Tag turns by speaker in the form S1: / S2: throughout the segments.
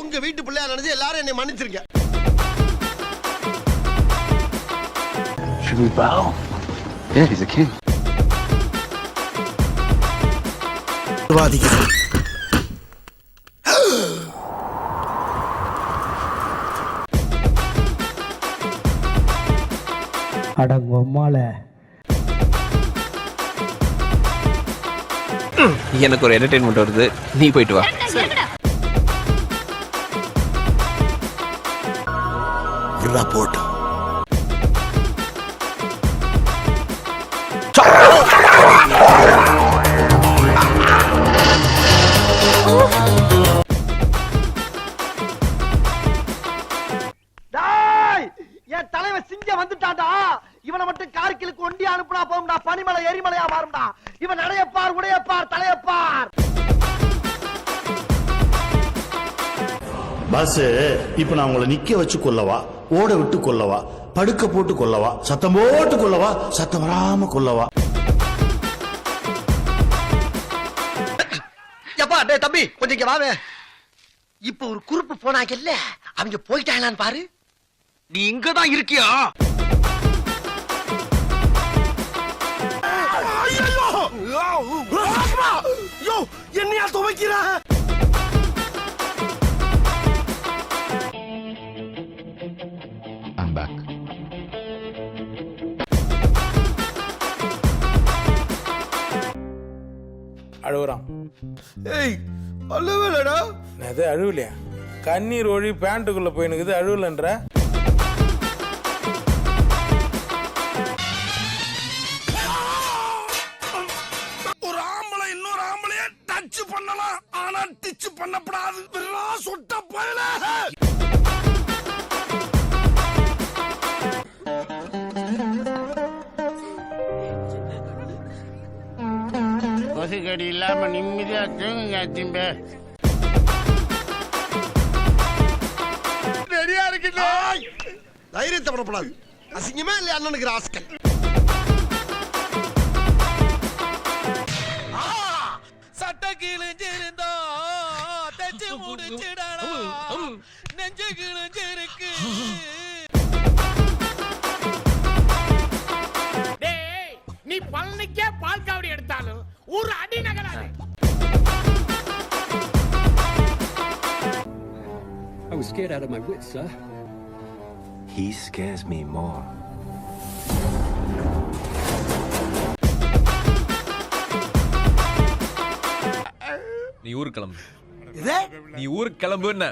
S1: உங்க வீட்டு பிள்ளையா நினைச்சு எல்லாரும் என்னை மன்னிச்சிருங்க.
S2: Should we bow? Yeah, he's a king.
S1: வாதிக்கிறேன்
S3: அடங்கொம்மால
S4: எனக்கு ஒரு என்டர்டைன்மெண்ட் வருது. நீ போயிட்டு வா.
S1: விரா போட்டோம்.
S5: என் தலைவன் சிங்க வந்துட்டான்டா. இவனை மட்டும் கார்கிலுக்கு ஒண்டி அனுப்புனா போகும்டா பனிமலை எரிமலையா மாறும்டா. இவன் நடையப்பார் உடையப்பார் தலையப்பார்.
S6: பாஸ் இப்ப நான் உங்களை நிக்க வச்சு கொல்லவா ஓட விட்டு கொல்லவா படுக்க போட்டு கொல்லவா சத்தம் போட்டு கொல்லவா சத்தம் வராம கொல்லவா?
S5: எப்பா டேய் தம்பி கொஞ்சம் இங்க வாவே. இப்ப ஒரு குறுப்பு போனாங்கல்ல அவங்க போயிட்டாங்களான்னு பாரு. நீ இங்க தான் இருக்கியா
S1: என்னையா துவைக்கிற?
S7: அழுகுறான்
S1: ஏய் அல்லவேலடா
S7: அது அழுவலையா? கண்ணீர் ஒழி பேண்ட்டுக்குள்ள போயினுக்குது அழுவலன்ற?
S1: ஒரு ஆம்பளை இன்னொரு ஆம்பளைய டச் பண்ணலாம். ஆனா டிச் பண்ணப்படாது. சொட்ட பயல
S8: கொசுக்கடி இல்லாம நிம்மதியா தூங்குங்க திம்ப
S1: ரெடியா இருக்குல்ல தைரியத்தை பண்ணப்படாது அசிங்கமே இல்லையா அண்ணனுக்கு ராஸ்கல்?
S4: சட்ட கிழிஞ்சிருந்தா தச்சு முடிச்சிடலாம். நெஞ்சு கிழிஞ்சிருக்கு.
S3: I was scared out of my wits, sir.
S2: He scares me more.
S4: நீ ஊருக்கு கிளம்பு. நீ ஊருக்கு கிளம்பு என்ன?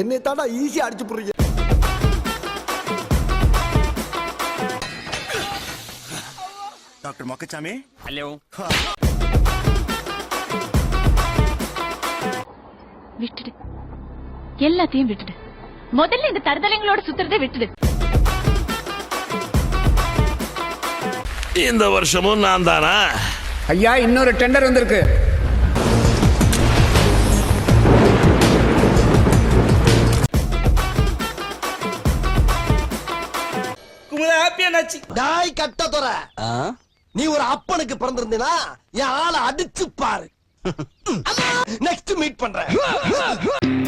S5: என்னை தாண்டா ஈஸியா அடிச்சு போடுறீங்க.
S6: டாக்டர் மொக்கச்சாமி?
S8: ஹலோ
S9: விட்டுடு. எல்லாத்தையும் விட்டுடு. முதல்ல இந்த தருதலைங்களோட சுத்துறதை விட்டுடு.
S6: இந்த வருஷமும் நான் தானா?
S3: ஐயா இன்னொரு டெண்டர் வந்திருக்கு.
S5: டாய் கட்ட தொற. நீ ஒரு அப்பனுக்கு பிறந்திருந்தீனா என் ஆளை அடிச்சு பாரு நெக்ஸ்ட் மீட் பண்றேன்.